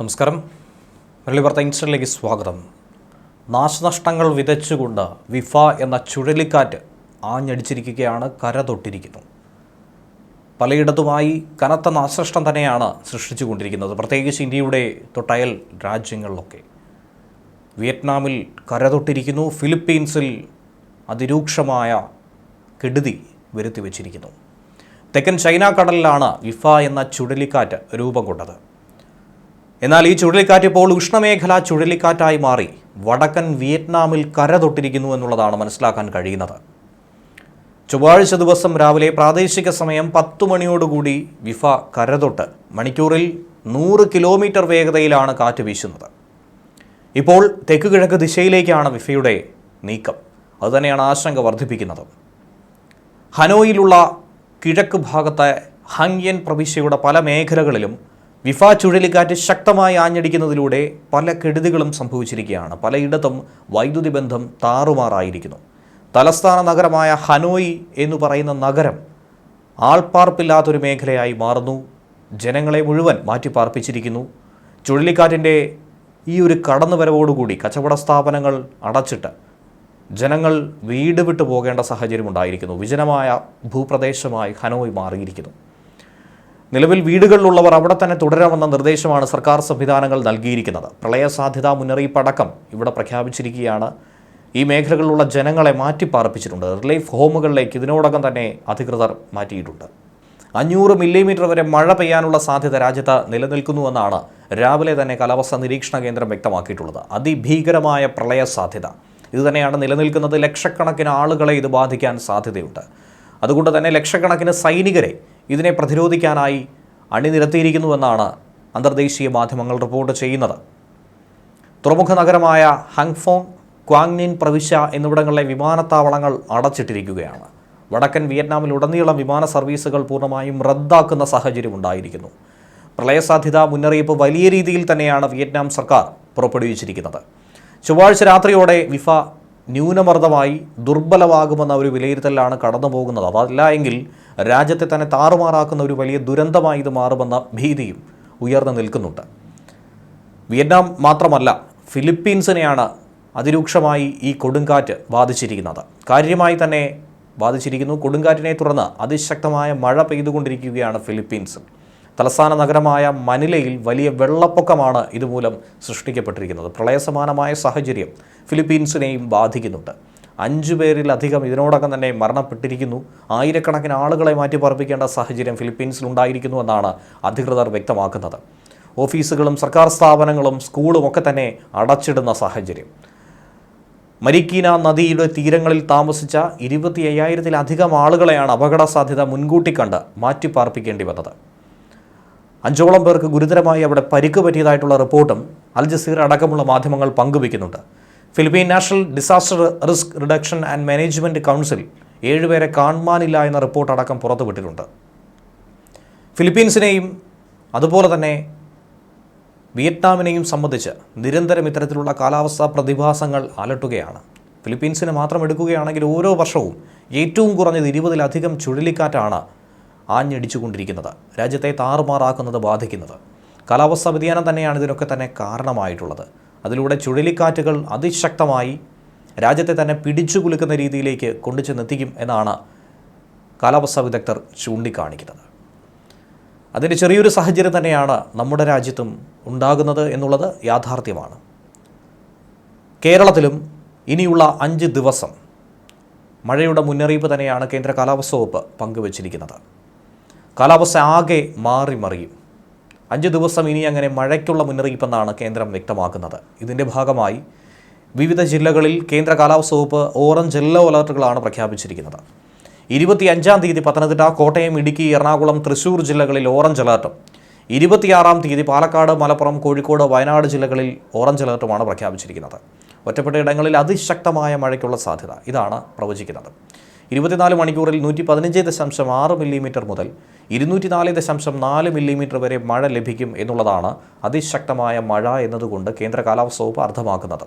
നമസ്കാരം. മുരളി വാർത്ത സ്വാഗതം. നാശനഷ്ടങ്ങൾ വിതച്ചുകൊണ്ട് വിഫ എന്ന ചുഴലിക്കാറ്റ് ആഞ്ഞടിച്ചിരിക്കുകയാണ് കര തൊട്ടിരിക്കുന്നു. പലയിടത്തുമായി കനത്ത നാശനഷ്ടം തന്നെയാണ് സൃഷ്ടിച്ചുകൊണ്ടിരിക്കുന്നത്. പ്രത്യേകിച്ച് ഇന്ത്യയുടെ തൊട്ടയൽ രാജ്യങ്ങളിലൊക്കെ. വിയറ്റ്നാമിൽ കര തൊട്ടിരിക്കുന്നു ഫിലിപ്പീൻസിൽ അതിരൂക്ഷമായ കെടുതി വരുത്തി വച്ചിരിക്കുന്നു തെക്കൻ ചൈന കടലിലാണ് വിഫ എന്ന ചുഴലിക്കാറ്റ് രൂപം കൊണ്ടത്. എന്നാൽ ഈ ചുഴലിക്കാറ്റ് ഇപ്പോൾ ഉഷ്ണമേഖല ചുഴലിക്കാറ്റായി മാറി. വടക്കൻ വിയറ്റ്നാമിൽ കര തൊട്ടിരിക്കുന്നു എന്നുള്ളതാണ് മനസ്സിലാക്കാൻ കഴിയുന്നത്. ചൊവ്വാഴ്ച ദിവസം രാവിലെ പ്രാദേശിക സമയം പത്ത് മണിയോടുകൂടി വിഫ കരതൊട്ട്. മണിക്കൂറിൽ നൂറ് കിലോമീറ്റർ വേഗതയിലാണ് കാറ്റ് വീശുന്നത്. ഇപ്പോൾ തെക്ക് കിഴക്ക് ദിശയിലേക്കാണ് വിഫയുടെ നീക്കം. അതുതന്നെയാണ് ആശങ്ക വർദ്ധിപ്പിക്കുന്നത്. ഹനോയിലുള്ള കിഴക്ക് ഭാഗത്തെ ഹങ്യൻ പ്രവിശ്യയുടെ പല മേഖലകളിലും വിഫ ചുഴലിക്കാറ്റ് ശക്തമായി ആഞ്ഞടിക്കുന്നതിലൂടെ പല കെടുതികളും സംഭവിച്ചിരിക്കുകയാണ്. പലയിടത്തും വൈദ്യുതി ബന്ധം താറുമാറായിരിക്കുന്നു. തലസ്ഥാന നഗരമായ ഹനോയി എന്ന് പറയുന്ന നഗരം ആൾപ്പാർപ്പില്ലാത്തൊരു മേഖലയായി മാറുന്നു. ജനങ്ങളെ മുഴുവൻ മാറ്റിപ്പാർപ്പിച്ചിരിക്കുന്നു. ചുഴലിക്കാറ്റിന്റെ ഈ ഒരു കടന്നുവരവോടുകൂടി കച്ചവട സ്ഥാപനങ്ങൾ അടച്ചിട്ട് ജനങ്ങൾ വീട് വിട്ടു പോകേണ്ട സാഹചര്യം ഉണ്ടായിരിക്കുന്നു വിജനമായ ഭൂപ്രദേശമായി ഹനോയ് മാറിയിരിക്കുന്നു. നിലവിൽ വീടുകളിലുള്ളവർ അവിടെ തന്നെ തുടരാമെന്ന നിർദ്ദേശമാണ് സർക്കാർ സംവിധാനങ്ങൾ നൽകിയിരിക്കുന്നത്. പ്രളയ സാധ്യതാ മുന്നറിയിപ്പ് അടക്കം ഇവിടെ പ്രഖ്യാപിച്ചിരിക്കുകയാണ്. ഈ മേഖലകളിലുള്ള ജനങ്ങളെ മാറ്റിപ്പാർപ്പിച്ചിട്ടുണ്ട്. റിലീഫ് ഹോമുകളിലേക്ക് ഇതിനോടകം തന്നെ അധികൃതർ മാറ്റിയിട്ടുണ്ട്. അഞ്ഞൂറ് മില്ലിമീറ്റർ വരെ മഴ പെയ്യാനുള്ള സാധ്യത രാജ്യത്ത് നിലനിൽക്കുന്നുവെന്നാണ് രാവിലെ തന്നെ കാലാവസ്ഥാ നിരീക്ഷണ കേന്ദ്രം വ്യക്തമാക്കിയിട്ടുള്ളത്. അതിഭീകരമായ പ്രളയ സാധ്യത ഇതുതന്നെയാണ് നിലനിൽക്കുന്നത് ലക്ഷക്കണക്കിന് ആളുകളെ ഇത് ബാധിക്കാൻ സാധ്യതയുണ്ട്. അതുകൊണ്ട് തന്നെ ലക്ഷക്കണക്കിന് സൈനികരെ ഇതിനെ പ്രതിരോധിക്കാനായി അണിനിരത്തിയിരിക്കുന്നുവെന്നാണ് അന്തർദേശീയ മാധ്യമങ്ങൾ റിപ്പോർട്ട് ചെയ്യുന്നത്. തുറമുഖ നഗരമായ ഹങ്ഫോങ് ക്വാങ്നിൻ പ്രവിശ്യ എന്നിവിടങ്ങളിലെ വിമാനത്താവളങ്ങൾ അടച്ചിട്ടിരിക്കുകയാണ്. വടക്കൻ വിയറ്റ്നാമിലുടനീളം വിമാന സർവീസുകൾ പൂർണമായും റദ്ദാക്കുന്ന സാഹചര്യം ഉണ്ടായിരിക്കുന്നു. പ്രളയസാധ്യത മുന്നറിയിപ്പ് വലിയ രീതിയിൽ തന്നെയാണ് വിയറ്റ്നാം സർക്കാർ പുറപ്പെടുവിച്ചിരിക്കുന്നത്. ചൊവ്വാഴ്ച രാത്രിയോടെ വിഫ ന്യൂനമർദ്ദമായി ദുർബലമാകുമെന്ന ഒരു വിലയിരുത്തലാണ് കടന്നു പോകുന്നത് അതല്ല എങ്കിൽ രാജ്യത്തെ തന്നെ താറുമാറാക്കുന്ന ഒരു വലിയ ദുരന്തമായി ഇത് മാറുമെന്ന ഭീതിയും ഉയർന്നു നിൽക്കുന്നുണ്ട്. വിയറ്റ്നാം മാത്രമല്ല ഫിലിപ്പീൻസിനെയാണ് അതിരൂക്ഷമായി ഈ കൊടുങ്കാറ്റ് ബാധിച്ചിരിക്കുന്നത്. കാര്യമായി തന്നെ ബാധിച്ചിരിക്കുന്നു. കൊടുങ്കാറ്റിനെ തുടർന്ന് അതിശക്തമായ മഴ പെയ്തുകൊണ്ടിരിക്കുകയാണ് ഫിലിപ്പീൻസ്. തലസ്ഥാന നഗരമായ മനിലയിൽ വലിയ വെള്ളപ്പൊക്കമാണ് ഇതുമൂലം സൃഷ്ടിക്കപ്പെട്ടിരിക്കുന്നത്. പ്രളയസമാനമായ സാഹചര്യം ഫിലിപ്പീൻസിനെയും ബാധിക്കുന്നുണ്ട്. അഞ്ചു പേരിലധികം ഇതിനോടകം തന്നെ മരണപ്പെട്ടിരിക്കുന്നു. ആയിരക്കണക്കിന് ആളുകളെ മാറ്റിപ്പാർപ്പിക്കേണ്ട സാഹചര്യം ഫിലിപ്പീൻസിൽ ഉണ്ടായിരിക്കുന്നു എന്നാണ് അധികൃതർ വ്യക്തമാക്കുന്നത്. ഓഫീസുകളും സർക്കാർ സ്ഥാപനങ്ങളും സ്കൂളും ഒക്കെ തന്നെ അടച്ചിടുന്ന സാഹചര്യം. മരിക്കീന നദിയുടെ തീരങ്ങളിൽ താമസിച്ച ഇരുപത്തി അയ്യായിരത്തിലധികം ആളുകളെയാണ് അപകട സാധ്യത മുൻകൂട്ടി കണ്ട് മാറ്റിപ്പാർപ്പിക്കേണ്ടി വന്നത്. അഞ്ചോളം പേർക്ക് ഗുരുതരമായി അവിടെ പരിക്ക് പറ്റിയതായിട്ടുള്ള റിപ്പോർട്ടും അൽ ജസീർ അടക്കമുള്ള മാധ്യമങ്ങൾ പങ്കുവയ്ക്കുന്നുണ്ട്. Philippine national disaster risk reduction and management council ഏഴുപേരെ കാണുവാനില്ല എന്ന റിപ്പോർട്ട് അടക്കം പുറത്തുവിട്ടിട്ടുണ്ട്. ഫിലിപ്പീൻസിനെയും അതുപോലെ തന്നെ വിയറ്റ്നാമിനെയും സംബന്ധിച്ച് നിരന്തരം ഇത്തരത്തിലുള്ള കാലാവസ്ഥാ പ്രതിഭാസങ്ങൾ അലട്ടുകയാണ്. ഫിലിപ്പീൻസിനെ മാത്രം എടുക്കുകയാണെങ്കിൽ ഓരോ വർഷവും ഏറ്റവും കുറഞ്ഞത് ഇരുപതിലധികം ചുഴലിക്കാറ്റാണ് ആഞ്ഞടിച്ചുകൊണ്ടിരിക്കുന്നത്. രാജ്യത്തെ താറുമാറാക്കുന്നത് ബാധിക്കുന്നത്. കാലാവസ്ഥാ വ്യതിയാനം തന്നെയാണ് ഇതിനൊക്കെ തന്നെ കാരണമായിട്ടുള്ളത്. അതിലൂടെ ചുഴലിക്കാറ്റുകൾ അതിശക്തമായി രാജ്യത്തെ തന്നെ പിടിച്ചു കുലുക്കുന്ന രീതിയിലേക്ക് കൊണ്ടുചെന്നെത്തിക്കും എന്നാണ് കാലാവസ്ഥാ വിദഗ്ധർ ചൂണ്ടിക്കാണിക്കുന്നത്. അതിന്റെ ചെറിയൊരു സാഹചര്യം തന്നെയാണ് നമ്മുടെ രാജ്യത്തും ഉണ്ടാകുന്നത് എന്നുള്ളത് യാഥാർത്ഥ്യമാണ്. കേരളത്തിലും ഇനിയുള്ള അഞ്ച് ദിവസം മഴയുടെ മുന്നറിയിപ്പ് തന്നെയാണ് കേന്ദ്ര കാലാവസ്ഥ വകുപ്പ് പങ്കുവച്ചിരിക്കുന്നത്. കാലാവസ്ഥ ആകെ മാറി മറിയും. അഞ്ച് ദിവസം ഇനി അങ്ങനെ മഴയ്ക്കുള്ള മുന്നറിയിപ്പെന്നാണ് കേന്ദ്രം വ്യക്തമാക്കുന്നത്. ഇതിന്റെ ഭാഗമായി വിവിധ ജില്ലകളിൽ കേന്ദ്ര കാലാവസ്ഥ വകുപ്പ് ഓറഞ്ച് യെല്ലോ അലർട്ടുകളാണ് പ്രഖ്യാപിച്ചിരിക്കുന്നത്. ഇരുപത്തിയഞ്ചാം തീയതി പത്തനംതിട്ട കോട്ടയം ഇടുക്കി എറണാകുളം തൃശൂർ ജില്ലകളിൽ ഓറഞ്ച് അലർട്ടും. ഇരുപത്തിയാറാം തീയതി പാലക്കാട് മലപ്പുറം കോഴിക്കോട് വയനാട് ജില്ലകളിൽ ഓറഞ്ച് അലർട്ടുമാണ് പ്രഖ്യാപിച്ചിരിക്കുന്നത്. ഒറ്റപ്പെട്ട ഇടങ്ങളിൽ അതിശക്തമായ മഴയ്ക്കുള്ള സാധ്യത ഇതാണ് പ്രവചിക്കുന്നത്. ഇരുപത്തിനാല് മണിക്കൂറിൽ നൂറ്റി പതിനഞ്ച് ദശാംശം ആറ് മില്ലിമീറ്റർ മുതൽ ഇരുന്നൂറ്റി നാല് ദശാംശം നാല് മില്ലിമീറ്റർ വരെ മഴ ലഭിക്കും എന്നുള്ളതാണ് അതിശക്തമായ മഴ എന്നതുകൊണ്ട് കേന്ദ്ര കാലാവസ്ഥ വകുപ്പ് അർത്ഥമാക്കുന്നത്.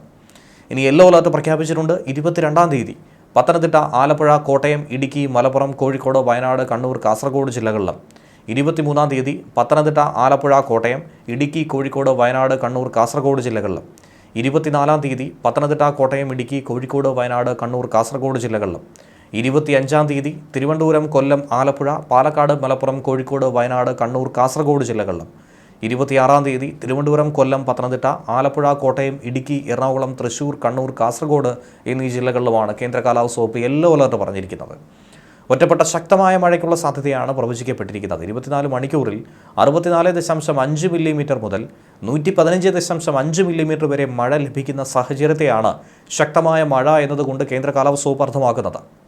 ഇനി യെല്ലോ അലർട്ട് പ്രഖ്യാപിച്ചിട്ടുണ്ട്. ഇരുപത്തിരണ്ടാം തീയതി പത്തനംതിട്ട ആലപ്പുഴ കോട്ടയം ഇടുക്കി മലപ്പുറം കോഴിക്കോട് വയനാട് കണ്ണൂർ കാസർഗോഡ് ജില്ലകളിലും ഇരുപത്തിമൂന്നാം തീയതി പത്തനംതിട്ട ആലപ്പുഴ കോട്ടയം ഇടുക്കി കോഴിക്കോട് വയനാട് കണ്ണൂർ കാസർഗോഡ് ജില്ലകളിലും ഇരുപത്തിനാലാം തീയതി പത്തനംതിട്ട കോട്ടയം ഇടുക്കി കോഴിക്കോട് വയനാട് കണ്ണൂർ കാസർഗോഡ് ജില്ലകളിലും ഇരുപത്തിയഞ്ചാം തീയതി തിരുവനന്തപുരം കൊല്ലം ആലപ്പുഴ പാലക്കാട് മലപ്പുറം കോഴിക്കോട് വയനാട് കണ്ണൂർ കാസർഗോഡ് ജില്ലകളിലും. ഇരുപത്തിയാറാം തീയതി തിരുവനന്തപുരം കൊല്ലം പത്തനംതിട്ട ആലപ്പുഴ കോട്ടയം ഇടുക്കി എറണാകുളം തൃശൂർ കണ്ണൂർ കാസർഗോഡ് എന്നീ ജില്ലകളിലുമാണ് കേന്ദ്ര കാലാവസ്ഥ വകുപ്പ് യെല്ലോ അലർട്ട് പറഞ്ഞിരിക്കുന്നത്. ഒറ്റപ്പെട്ട ശക്തമായ മഴയ്ക്കുള്ള സാധ്യതയാണ് പ്രവചിക്കപ്പെട്ടിരിക്കുന്നത്. ഇരുപത്തിനാല് മണിക്കൂറിൽ അറുപത്തിനാല് ദശാംശം അഞ്ച് മില്ലിമീറ്റർ മുതൽ നൂറ്റി പതിനഞ്ച് ദശാംശം അഞ്ച് മില്ലിമീറ്റർ വരെ മഴ ലഭിക്കുന്ന സാഹചര്യത്തെയാണ് ശക്തമായ മഴ എന്നതുകൊണ്ട് കേന്ദ്ര കാലാവസ്ഥ വകുപ്പ് അർത്ഥമാക്കുന്നത്.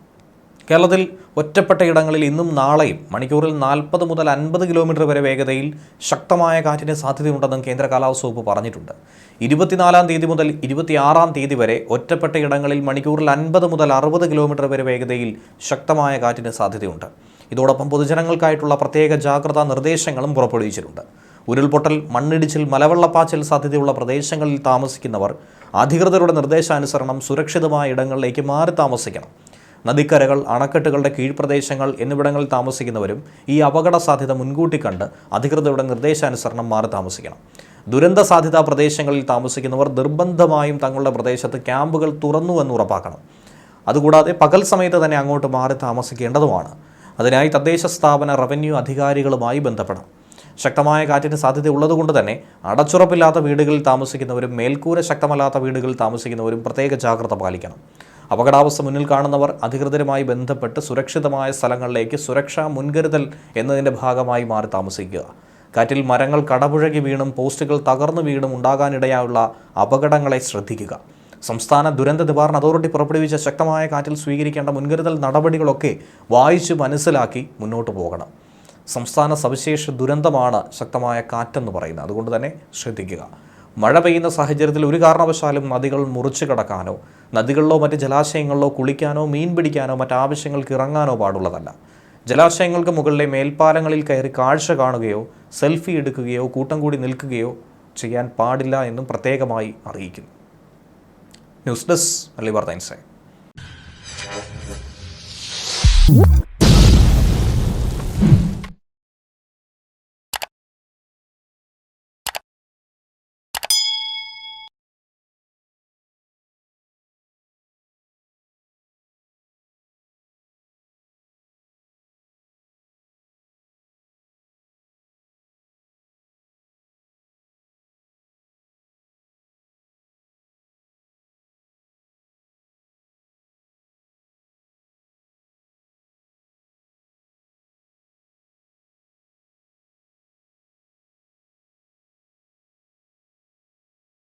കേരളത്തിൽ ഒറ്റപ്പെട്ട ഇടങ്ങളിൽ ഇന്നും നാളെയും മണിക്കൂറിൽ നാൽപ്പത് മുതൽ അൻപത് കിലോമീറ്റർ വരെ വേഗതയിൽ ശക്തമായ കാറ്റിന് സാധ്യതയുണ്ടെന്നും കേന്ദ്ര കാലാവസ്ഥ വകുപ്പ് പറഞ്ഞിട്ടുണ്ട്. ഇരുപത്തിനാലാം തീയതി മുതൽ ഇരുപത്തിയാറാം തീയതി വരെ ഒറ്റപ്പെട്ട ഇടങ്ങളിൽ മണിക്കൂറിൽ അൻപത് മുതൽ അറുപത് കിലോമീറ്റർ വരെ വേഗതയിൽ ശക്തമായ കാറ്റിന് സാധ്യതയുണ്ട്. ഇതോടൊപ്പം പൊതുജനങ്ങൾക്കായിട്ടുള്ള പ്രത്യേക ജാഗ്രതാ നിർദ്ദേശങ്ങളും പുറപ്പെടുവിച്ചിട്ടുണ്ട്. ഉരുൾപൊട്ടൽ മണ്ണിടിച്ചിൽ മലവെള്ളപ്പാച്ചിൽ സാധ്യതയുള്ള പ്രദേശങ്ങളിൽ താമസിക്കുന്നവർ അധികൃതരുടെ നിർദ്ദേശാനുസരണം സുരക്ഷിതമായ ഇടങ്ങളിലേക്ക് മാറി താമസിക്കണം. നദിക്കരകൾ അണക്കെട്ടുകളുടെ കീഴ്പ്രദേശങ്ങൾ എന്നിവിടങ്ങളിൽ താമസിക്കുന്നവരും ഈ അപകട സാധ്യത മുൻകൂട്ടി കണ്ട് അധികൃതരുടെ നിർദ്ദേശാനുസരണം മാറി താമസിക്കണം. ദുരന്ത സാധ്യതാ പ്രദേശങ്ങളിൽ താമസിക്കുന്നവർ നിർബന്ധമായും തങ്ങളുടെ പ്രദേശത്ത് ക്യാമ്പുകൾ തുറന്നു എന്ന് ഉറപ്പാക്കണം. അതുകൂടാതെ പകൽ സമയത്ത് തന്നെ അങ്ങോട്ട് മാറി താമസിക്കേണ്ടതുമാണ്. അതിനായി തദ്ദേശ സ്ഥാപന റവന്യൂ അധികാരികളുമായി ബന്ധപ്പെടണം. ശക്തമായ കാറ്റിന് സാധ്യത ഉള്ളതുകൊണ്ട് തന്നെ അടച്ചുറപ്പില്ലാത്ത വീടുകളിൽ താമസിക്കുന്നവരും മേൽക്കൂര ശക്തമല്ലാത്ത വീടുകളിൽ താമസിക്കുന്നവരും പ്രത്യേക ജാഗ്രത പാലിക്കണം. അപകടാവസ്ഥ മുന്നിൽ കാണുന്നവർ അധികൃതരുമായി ബന്ധപ്പെട്ട് സുരക്ഷിതമായ സ്ഥലങ്ങളിലേക്ക് സുരക്ഷാ മുൻകരുതൽ എന്നതിന്റെ ഭാഗമായി മാറി താമസിക്കുക. കാറ്റിൽ മരങ്ങൾ കടപുഴകി വീണും പോസ്റ്റുകൾ തകർന്നു വീണും ഉണ്ടാകാനിടയായുള്ള അപകടങ്ങളെ ശ്രദ്ധിക്കുക. സംസ്ഥാന ദുരന്ത നിവാരണ അതോറിറ്റി പുറപ്പെടുവിച്ച ശക്തമായ കാറ്റിൽ സ്വീകരിക്കേണ്ട മുൻകരുതൽ നടപടികളൊക്കെ വായിച്ചു മനസ്സിലാക്കി മുന്നോട്ട് പോകണം. സംസ്ഥാന സവിശേഷ ദുരന്തമാണ് ശക്തമായ കാറ്റെന്ന് പറയുന്നത്. അതുകൊണ്ട് തന്നെ ശ്രദ്ധിക്കുക. മഴ പെയ്യുന്ന സാഹചര്യത്തിൽ ഒരു കാരണവശാലും നദികൾ മുറിച്ചു കടക്കാനോ നദികളിലോ മറ്റ് ജലാശയങ്ങളിലോ കുളിക്കാനോ മീൻ പിടിക്കാനോ മറ്റാവശ്യങ്ങൾക്ക് ഇറങ്ങാനോ പാടുള്ളതല്ല. ജലാശയങ്ങൾക്ക് മുകളിലെ മേൽപ്പാലങ്ങളിൽ കയറി കാഴ്ച കാണുകയോ സെൽഫി എടുക്കുകയോ കൂട്ടം കൂടി നിൽക്കുകയോ ചെയ്യാൻ പാടില്ല എന്നും പ്രത്യേകമായി അറിയിക്കുന്നു. News desk Ali insight